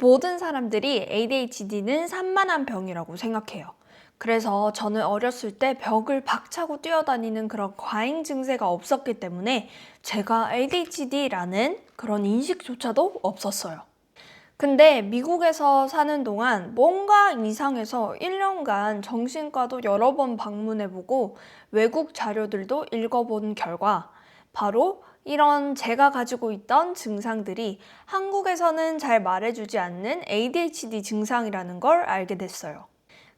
모든 사람들이 ADHD는 산만한 병이라고 생각해요. 그래서 저는 어렸을 때 벽을 박차고 뛰어다니는 그런 과잉 증세가 없었기 때문에 제가 ADHD라는 그런 인식조차도 없었어요. 근데 미국에서 사는 동안 뭔가 이상해서 1년간 정신과도 여러 번 방문해보고 외국 자료들도 읽어본 결과 바로 이런 제가 가지고 있던 증상들이 한국에서는 잘 말해주지 않는 ADHD 증상이라는 걸 알게 됐어요.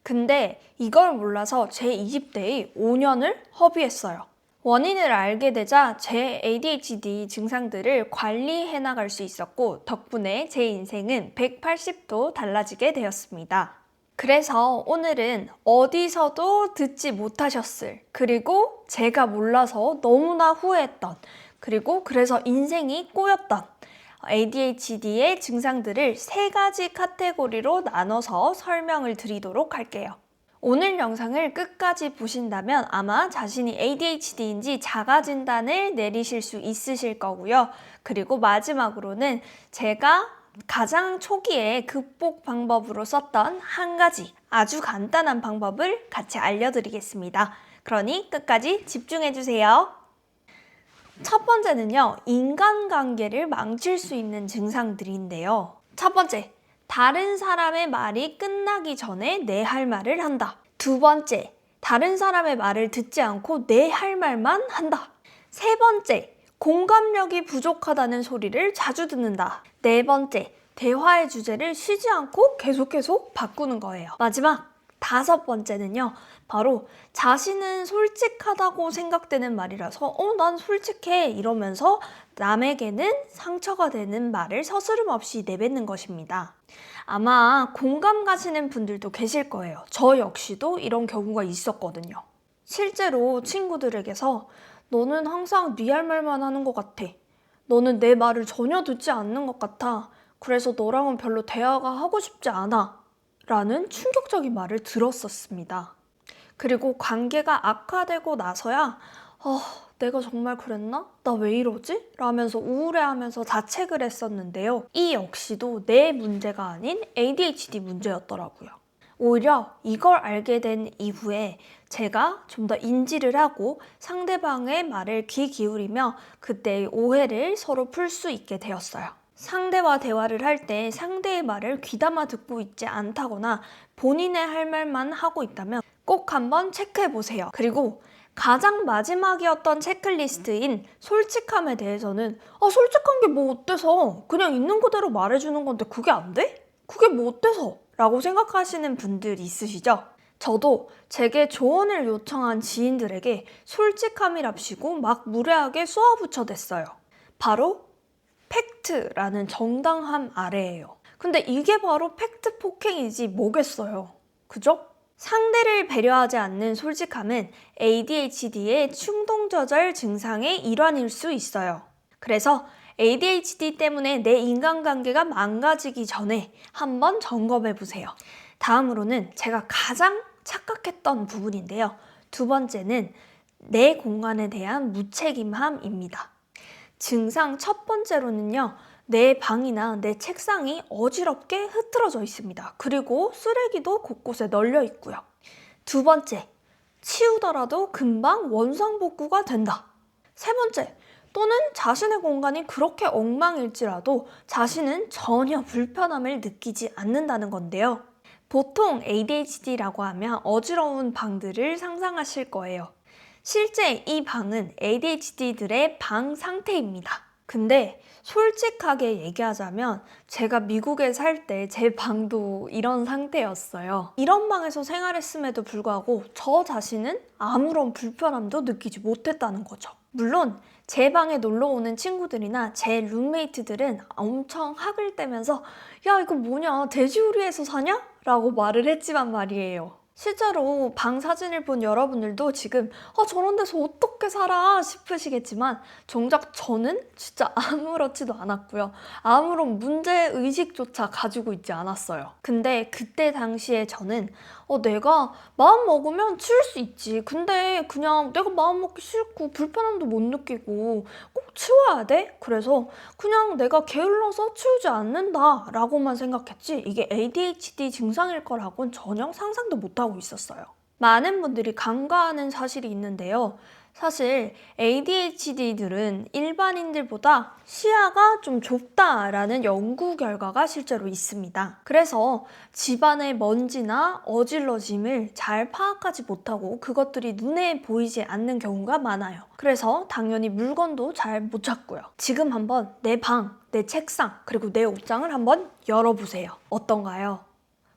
근데 이걸 몰라서 제 20대의 5년을 허비했어요. 원인을 알게 되자 제 ADHD 증상들을 관리해 나갈 수 있었고 덕분에 제 인생은 180도 달라지게 되었습니다. 그래서 오늘은 어디서도 듣지 못하셨을 그리고 제가 몰라서 너무나 후회했던 그리고 그래서 인생이 꼬였던 ADHD의 증상들을 세 가지 카테고리로 나눠서 설명을 드리도록 할게요. 오늘 영상을 끝까지 보신다면 아마 자신이 ADHD인지 자가 진단을 내리실 수 있으실 거고요. 그리고 마지막으로는 제가 가장 초기에 극복 방법으로 썼던 한 가지 아주 간단한 방법을 같이 알려드리겠습니다. 그러니 끝까지 집중해 주세요. 첫 번째는요, 인간관계를 망칠 수 있는 증상들인데요. 첫 번째, 다른 사람의 말이 끝나기 전에 내 할 말을 한다. 두 번째, 다른 사람의 말을 듣지 않고 내 할 말만 한다. 세 번째, 공감력이 부족하다는 소리를 자주 듣는다. 네 번째, 대화의 주제를 쉬지 않고 계속 계속 바꾸는 거예요. 마지막, 다섯 번째는요, 바로 자신은 솔직하다고 생각되는 말이라서, 어, 난 솔직해. 이러면서 남에게는 상처가 되는 말을 서스름 없이 내뱉는 것입니다. 아마 공감 가시는 분들도 계실 거예요. 저 역시도 이런 경우가 있었거든요. 실제로 친구들에게서 너는 항상 네 할 말만 하는 것 같아. 너는 내 말을 전혀 듣지 않는 것 같아. 그래서 너랑은 별로 대화가 하고 싶지 않아. 라는 충격적인 말을 들었었습니다. 그리고 관계가 악화되고 나서야 어, 내가 정말 그랬나? 나 왜 이러지? 라면서 우울해하면서 자책을 했었는데요. 이 역시도 내 문제가 아닌 ADHD 문제였더라고요. 오히려 이걸 알게 된 이후에 제가 좀 더 인지를 하고 상대방의 말을 귀 기울이며 그때의 오해를 서로 풀 수 있게 되었어요. 상대와 대화를 할 때 상대의 말을 귀담아 듣고 있지 않다거나 본인의 할 말만 하고 있다면 꼭 한번 체크해 보세요. 그리고 가장 마지막이었던 체크리스트인 솔직함에 대해서는 아, 솔직한 게 뭐 어때서 그냥 있는 그대로 말해주는 건데 그게 안 돼? 그게 뭐 어때서? 라고 생각하시는 분들 있으시죠? 저도 제게 조언을 요청한 지인들에게 솔직함이랍시고 막 무례하게 쏘아붙여댔어요. 바로 팩트라는 정당함 아래에요. 근데 이게 바로 팩트 폭행이지 뭐겠어요. 그죠? 상대를 배려하지 않는 솔직함은 ADHD의 충동 조절 증상의 일환일 수 있어요. 그래서 ADHD 때문에 내 인간관계가 망가지기 전에 한번 점검해 보세요. 다음으로는 제가 가장 착각했던 부분인데요. 두 번째는 내 공간에 대한 무책임함입니다. 증상 첫 번째로는요. 내 방이나 내 책상이 어지럽게 흐트러져 있습니다. 그리고 쓰레기도 곳곳에 널려 있고요. 두 번째, 치우더라도 금방 원상복구가 된다. 세 번째, 또는 자신의 공간이 그렇게 엉망일지라도 자신은 전혀 불편함을 느끼지 않는다는 건데요. 보통 ADHD라고 하면 어지러운 방들을 상상하실 거예요. 실제 이 방은 ADHD들의 방 상태입니다. 근데 솔직하게 얘기하자면 제가 미국에 살 때 제 방도 이런 상태였어요. 이런 방에서 생활했음에도 불구하고 저 자신은 아무런 불편함도 느끼지 못했다는 거죠. 물론 제 방에 놀러 오는 친구들이나 제 룸메이트들은 엄청 학을 떼면서 야 이거 뭐냐 돼지우리에서 사냐? 라고 말을 했지만 말이에요. 실제로 방 사진을 본 여러분들도 지금 아, 저런 데서 어떻게 살아 싶으시겠지만 정작 저는 진짜 아무렇지도 않았고요. 아무런 문제 의식조차 가지고 있지 않았어요. 근데 그때 당시에 저는 어, 내가 마음 먹으면 치울 수 있지. 근데 그냥 내가 마음 먹기 싫고 불편함도 못 느끼고 꼭 치워야 돼? 그래서 그냥 내가 게을러서 치우지 않는다 라고만 생각했지 이게 ADHD 증상일 거라고는 전혀 상상도 못하고 있었어요. 많은 분들이 간과하는 사실이 있는데요. 사실 ADHD들은 일반인들보다 시야가 좀 좁다라는 연구 결과가 실제로 있습니다. 그래서 집안의 먼지나 어질러짐을 잘 파악하지 못하고 그것들이 눈에 보이지 않는 경우가 많아요. 그래서 당연히 물건도 잘 못 찾고요. 지금 한번 내 방, 내 책상, 그리고 내 옷장을 한번 열어보세요. 어떤가요?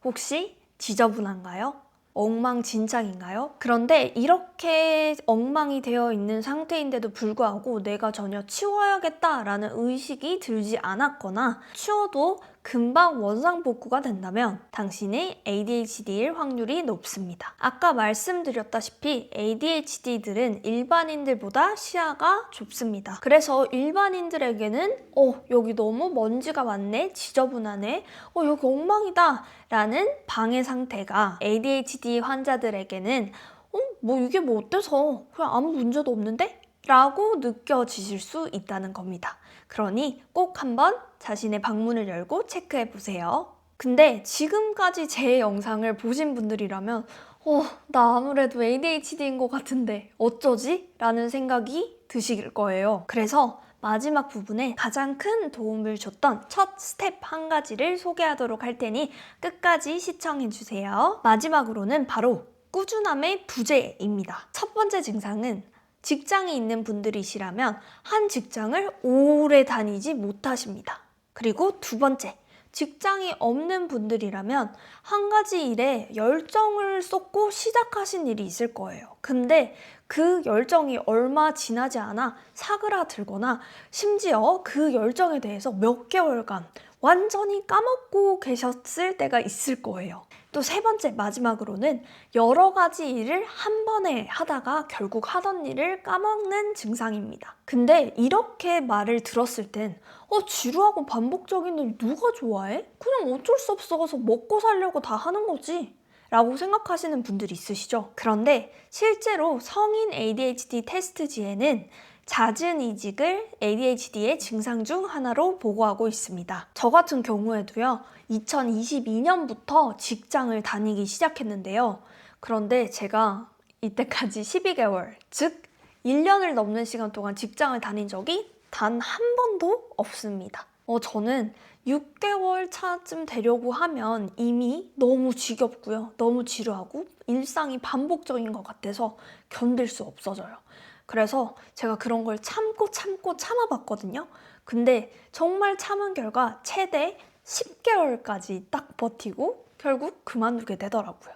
혹시 지저분한가요? 엉망진창인가요? 그런데 이렇게 엉망이 되어 있는 상태인데도 불구하고 내가 전혀 치워야겠다라는 의식이 들지 않았거나 치워도 금방 원상 복구가 된다면 당신의 ADHD일 확률이 높습니다. 아까 말씀드렸다시피 ADHD들은 일반인들보다 시야가 좁습니다. 그래서 일반인들에게는 어, 여기 너무 먼지가 많네, 지저분하네, 어, 여기 엉망이다 라는 방해 상태가 ADHD 환자들에게는 어, 뭐 이게 뭐 어때서 그냥 아무 문제도 없는데? 라고 느껴지실 수 있다는 겁니다. 그러니 꼭 한번 자신의 방문을 열고 체크해 보세요. 근데 지금까지 제 영상을 보신 분들이라면 어, 나 아무래도 ADHD인 것 같은데 어쩌지? 라는 생각이 드실 거예요. 그래서 마지막 부분에 가장 큰 도움을 줬던 첫 스텝 한 가지를 소개하도록 할 테니 끝까지 시청해 주세요. 마지막으로는 바로 꾸준함의 부재입니다. 첫 번째 증상은 직장에 있는 분들이시라면 한 직장을 오래 다니지 못하십니다. 그리고 두 번째, 직장이 없는 분들이라면 한 가지 일에 열정을 쏟고 시작하신 일이 있을 거예요. 근데 그 열정이 얼마 지나지 않아 사그라들거나 심지어 그 열정에 대해서 몇 개월간 완전히 까먹고 계셨을 때가 있을 거예요. 또 세 번째 마지막으로는 여러 가지 일을 한 번에 하다가 결국 하던 일을 까먹는 증상입니다. 근데 이렇게 말을 들었을 땐 어, 지루하고 반복적인 일 누가 좋아해? 그냥 어쩔 수 없어서 먹고 살려고 다 하는 거지. 라고 생각하시는 분들이 있으시죠? 그런데 실제로 성인 ADHD 테스트지에는 잦은 이직을 ADHD의 증상 중 하나로 보고하고 있습니다. 저 같은 경우에도요, 2022년부터 직장을 다니기 시작했는데요. 그런데 제가 이때까지 12개월, 즉 1년을 넘는 시간 동안 직장을 다닌 적이 단 한 번도 없습니다. 어, 저는 6개월 차쯤 되려고 하면 이미 너무 지겹고요. 너무 지루하고 일상이 반복적인 것 같아서 견딜 수 없어져요. 그래서 제가 그런 걸 참고 참고 참아봤거든요. 근데 정말 참은 결과 최대 10개월까지 딱 버티고 결국 그만두게 되더라고요.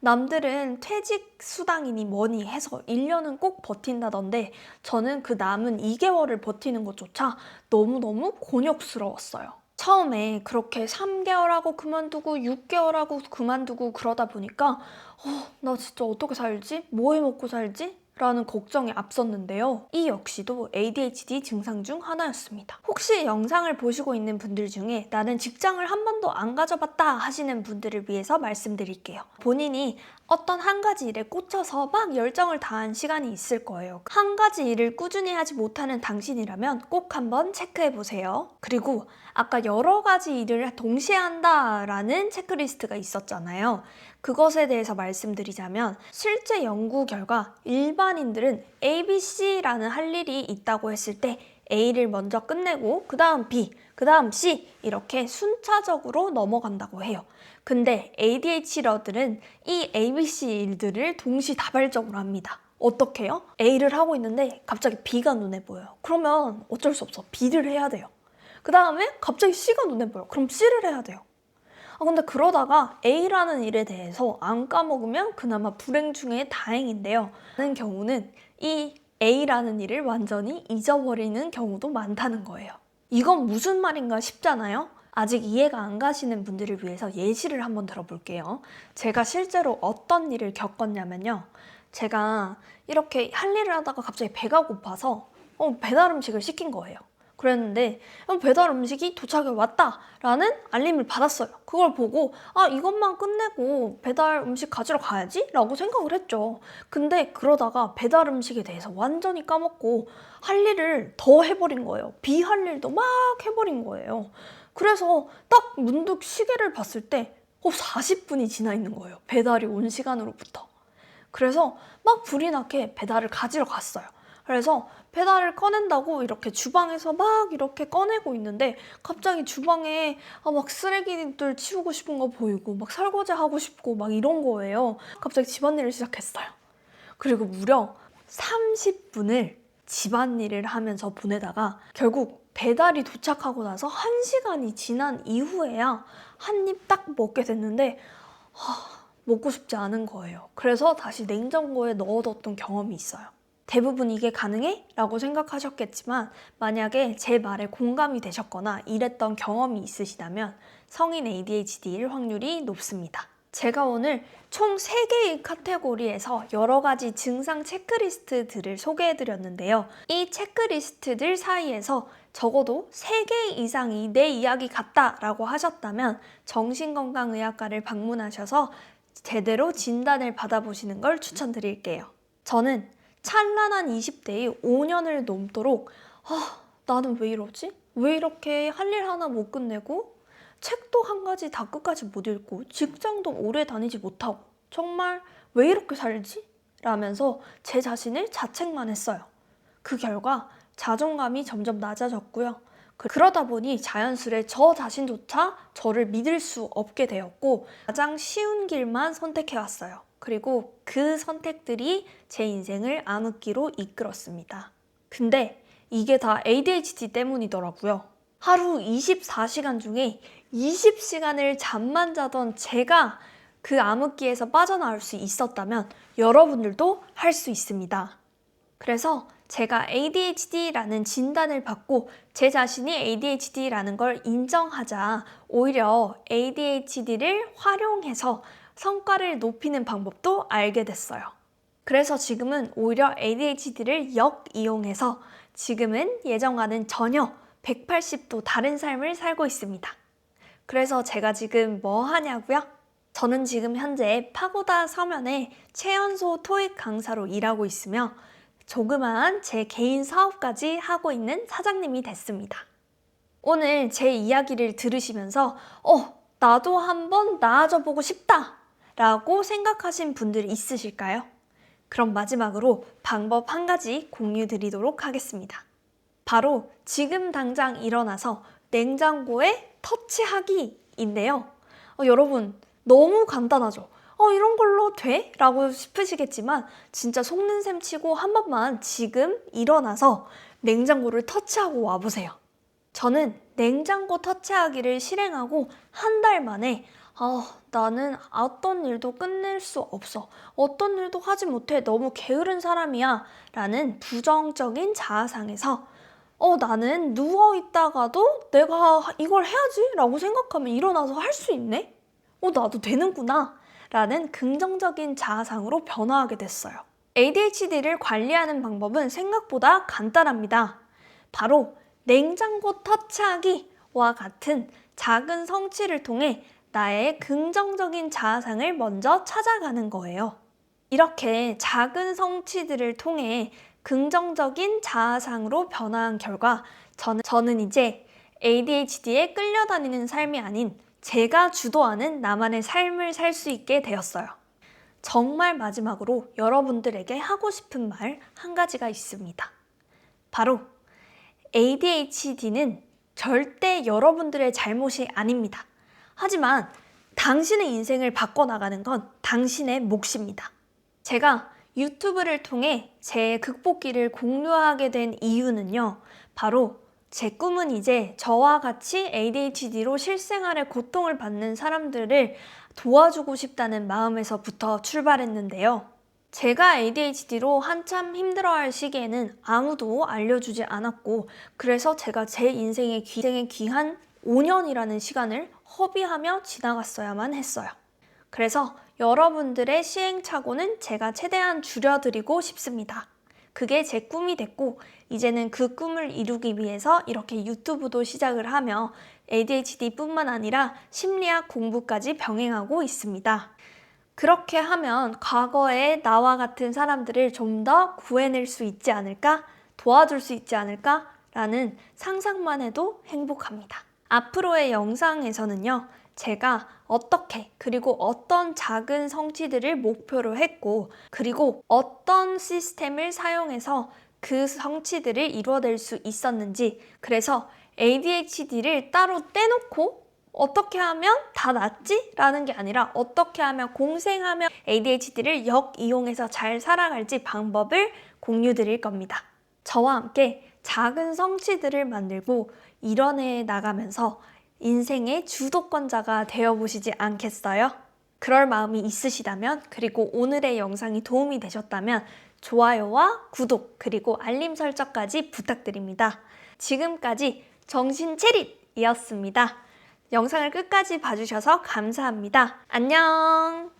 남들은 퇴직 수당이니 뭐니 해서 1년은 꼭 버틴다던데 저는 그 남은 2개월을 버티는 것조차 너무너무 곤욕스러웠어요. 처음에 그렇게 3개월 하고 그만두고 6개월 하고 그만두고 그러다 보니까 어, 나 진짜 어떻게 살지? 뭐 해 먹고 살지? 라는 걱정이 앞섰는데요. 이 역시도 ADHD 증상 중 하나였습니다. 혹시 영상을 보시고 있는 분들 중에 나는 직장을 한 번도 안 가져봤다 하시는 분들을 위해서 말씀드릴게요. 본인이 어떤 한 가지 일에 꽂혀서 막 열정을 다한 시간이 있을 거예요. 한 가지 일을 꾸준히 하지 못하는 당신이라면 꼭 한번 체크해 보세요. 그리고 아까 여러 가지 일을 동시에 한다라는 체크리스트가 있었잖아요. 그것에 대해서 말씀드리자면 실제 연구 결과 일반인들은 ABC라는 할 일이 있다고 했을 때 A를 먼저 끝내고 그 다음 B, 그 다음 C 이렇게 순차적으로 넘어간다고 해요. 근데 ADHD러들은 이 ABC 일들을 동시다발적으로 합니다. 어떻게요? A를 하고 있는데 갑자기 B가 눈에 보여요. 그러면 어쩔 수 없어. B를 해야 돼요. 그 다음에 갑자기 C가 눈에 보여. 그럼 C를 해야 돼요. 아, 근데 그러다가 A라는 일에 대해서 안 까먹으면 그나마 불행 중에 다행인데요. 하는 경우는 이 A라는 일을 완전히 잊어버리는 경우도 많다는 거예요. 이건 무슨 말인가 싶잖아요? 아직 이해가 안 가시는 분들을 위해서 예시를 한번 들어볼게요. 제가 실제로 어떤 일을 겪었냐면요. 제가 이렇게 할 일을 하다가 갑자기 배가 고파서 어, 배달 음식을 시킨 거예요. 그랬는데 어, 배달 음식이 도착해 왔다라는 알림을 받았어요. 그걸 보고 아 이것만 끝내고 배달 음식 가지러 가야지 라고 생각을 했죠. 근데 그러다가 배달 음식에 대해서 완전히 까먹고 할 일을 더 해버린 거예요. 비할 일도 막 해버린 거예요. 그래서 딱 문득 시계를 봤을 때 어, 40분이 지나 있는 거예요. 배달이 온 시간으로부터. 그래서 막 불이 나게 배달을 가지러 갔어요. 그래서 배달을 꺼낸다고 이렇게 주방에서 막 이렇게 꺼내고 있는데 갑자기 주방에 아, 막 쓰레기들 치우고 싶은 거 보이고 막 설거지 하고 싶고 막 이런 거예요. 갑자기 집안일을 시작했어요. 그리고 무려 30분을 집안일을 하면서 보내다가 결국 배달이 도착하고 나서 1시간이 지난 이후에야 한 입 딱 먹게 됐는데 하, 먹고 싶지 않은 거예요. 그래서 다시 냉장고에 넣어뒀던 경험이 있어요. 대부분 이게 가능해? 라고 생각하셨겠지만 만약에 제 말에 공감이 되셨거나 이랬던 경험이 있으시다면 성인 ADHD일 확률이 높습니다. 제가 오늘 총 3개의 카테고리에서 여러 가지 증상 체크리스트들을 소개해 드렸는데요. 이 체크리스트들 사이에서 적어도 3개 이상이 내 이야기 같다라고 하셨다면 정신건강의학과를 방문하셔서 제대로 진단을 받아보시는 걸 추천드릴게요. 저는 찬란한 20대의 5년을 넘도록 아, 나는 왜 이러지? 왜 이렇게 할 일 하나 못 끝내고 책도 한 가지 다 끝까지 못 읽고 직장도 오래 다니지 못하고 정말 왜 이렇게 살지? 라면서 제 자신을 자책만 했어요. 그 결과 자존감이 점점 낮아졌고요. 그- 그러다 보니 자연스레 저 자신조차 저를 믿을 수 없게 되었고 가장 쉬운 길만 선택해 왔어요. 그리고 그 선택들이 제 인생을 암흑기로 이끌었습니다. 근데 이게 다 ADHD 때문이더라고요. 하루 24시간 중에 20시간을 잠만 자던 제가 그 암흑기에서 빠져나올 수 있었다면 여러분들도 할 수 있습니다. 그래서 제가 ADHD라는 진단을 받고 제 자신이 ADHD라는 걸 인정하자 오히려 ADHD를 활용해서 성과를 높이는 방법도 알게 됐어요. 그래서 지금은 오히려 ADHD를 역이용해서 지금은 예전과는 전혀 180도 다른 삶을 살고 있습니다. 그래서 제가 지금 뭐 하냐고요? 저는 지금 현재 파고다 서면에 최연소 토익 강사로 일하고 있으며 조그마한 제 개인 사업까지 하고 있는 사장님이 됐습니다. 오늘 제 이야기를 들으시면서 어, 나도 한번 나아져 보고 싶다 라고 생각하신 분들 있으실까요? 그럼 마지막으로 방법 한 가지 공유 드리도록 하겠습니다. 바로 지금 당장 일어나서 냉장고에 터치하기인데요. 어, 여러분, 너무 간단하죠? 어, 이런 걸로 돼? 라고 싶으시겠지만, 진짜 속는 셈 치고 한 번만 지금 일어나서 냉장고를 터치하고 와보세요. 저는 냉장고 터치하기를 실행하고 한 달 만에, 아, 나는 어떤 일도 끝낼 수 없어. 어떤 일도 하지 못해. 너무 게으른 사람이야. 라는 부정적인 자아상에서 어, 나는 누워 있다가도 내가 이걸 해야지 라고 생각하면 일어나서 할 수 있네? 어, 나도 되는구나. 라는 긍정적인 자아상으로 변화하게 됐어요. ADHD를 관리하는 방법은 생각보다 간단합니다. 바로 냉장고 터치하기와 같은 작은 성취를 통해 나의 긍정적인 자아상을 먼저 찾아가는 거예요. 이렇게 작은 성취들을 통해 긍정적인 자아상으로 변화한 결과 저는, 저는 이제 ADHD에 끌려다니는 삶이 아닌 제가 주도하는 나만의 삶을 살 수 있게 되었어요. 정말 마지막으로 여러분들에게 하고 싶은 말 한 가지가 있습니다. 바로 ADHD는 절대 여러분들의 잘못이 아닙니다. 하지만 당신의 인생을 바꿔나가는 건 당신의 몫입니다. 제가 유튜브를 통해 제 극복기를 공유하게 된 이유는요, 바로 제 꿈은 이제 저와 같이 ADHD로 실생활에 고통을 받는 사람들을 도와주고 싶다는 마음에서부터 출발했는데요. 제가 ADHD로 한참 힘들어할 시기에는 아무도 알려주지 않았고, 그래서 제가 제 인생의 귀, 인생의 귀한 5년이라는 시간을 허비하며 지나갔어야만 했어요. 그래서 여러분들의 시행착오는 제가 최대한 줄여드리고 싶습니다. 그게 제 꿈이 됐고, 이제는 그 꿈을 이루기 위해서 이렇게 유튜브도 시작을 하며 ADHD뿐만 아니라 심리학 공부까지 병행하고 있습니다. 그렇게 하면 과거의 나와 같은 사람들을 좀 더 구해낼 수 있지 않을까? 도와줄 수 있지 않을까? 라는 상상만 해도 행복합니다. 앞으로의 영상에서는요, 제가 어떻게, 그리고 어떤 작은 성취들을 목표로 했고, 그리고 어떤 시스템을 사용해서 그 성취들을 이루어낼 수 있었는지, 그래서 ADHD를 따로 떼놓고 어떻게 하면 다 낫지? 라는 게 아니라 어떻게 하면 공생하며 ADHD를 역이용해서 잘 살아갈지 방법을 공유 드릴 겁니다. 저와 함께 작은 성취들을 만들고 이뤄내 나가면서 인생의 주도권자가 되어보시지 않겠어요? 그럴 마음이 있으시다면 그리고 오늘의 영상이 도움이 되셨다면 좋아요와 구독 그리고 알림 설정까지 부탁드립니다. 지금까지 정신 체릿이었습니다. 영상을 끝까지 봐주셔서 감사합니다. 안녕!